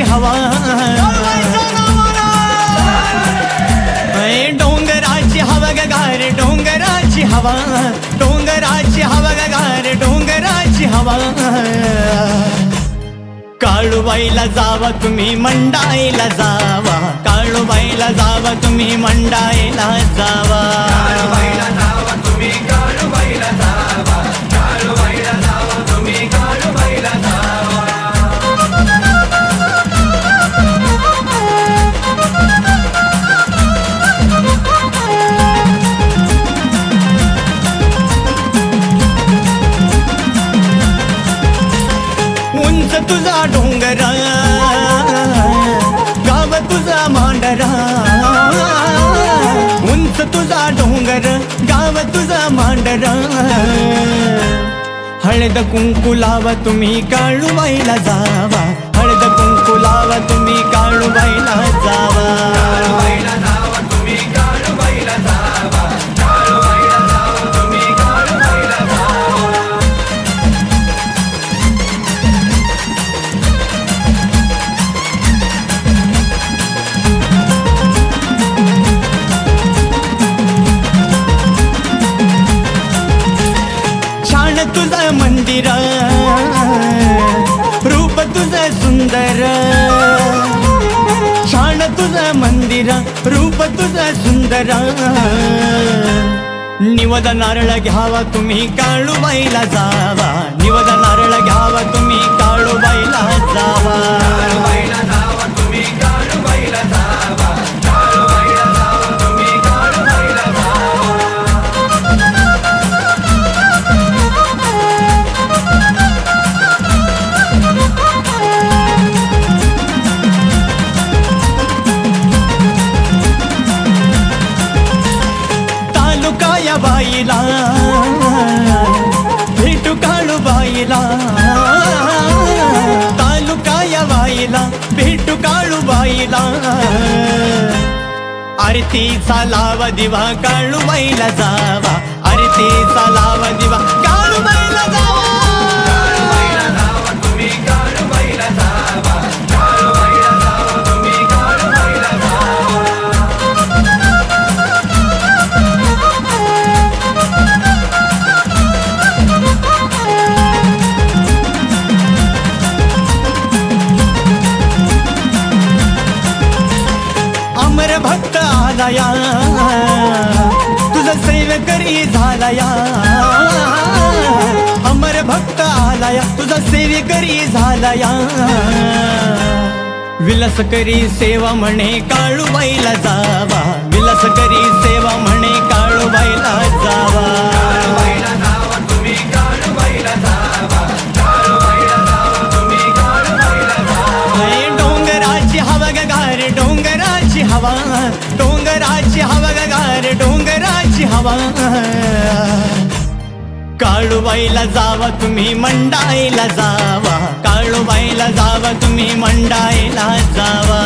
हवा. डोंगराची हवा गार डोंगराची हवा. डोंगराची हवा गगार गार डोंगराची हवा. काळूबाईला जावा तुम्ही मंडाईला जावा. काळूबाईला जावा तुम्ही मंडाईला जावा. तुझा डोंगर गाव तुझा मांडरा. उंच तुझा डोंगर गाव तुझा मांडरा. हळद कुंकू लावा तुम्ही काळूबाईला जावा. हळद कुंकू लावा तुम्ही काळूबाईला काळूबाईला जावा. तुझं मंदिर रूप तुझं सुंदर. छान तुझं मंदिर रूप तुझं सुंदर. निवद नारळ घ्यावा तुम्ही काळूबाईला जावा. निवद नारळ घ्यावा तुम्ही काळूबाईला जावा. भेटू काळू बाईला. आरतीचा लावा दिवा काळू बाईला जावा. झाला या तुझं सेवेकरी झाला या अमर भक्त आला या तुझा सेवेकरी झाला या विलस करी सेवा म्हणे काळूबाईला जावा. विलस करी सेवा म्हणे काळूबाईला जावा. डोंगराची हवा गार डोंगर. हवा डोंगराची हवा ग गार डोंगराची हवा. काळूबाईला जावा तुम्ही मंडाईला जावा. काळूबाईला जावा तुम्ही मंडाईला जावा.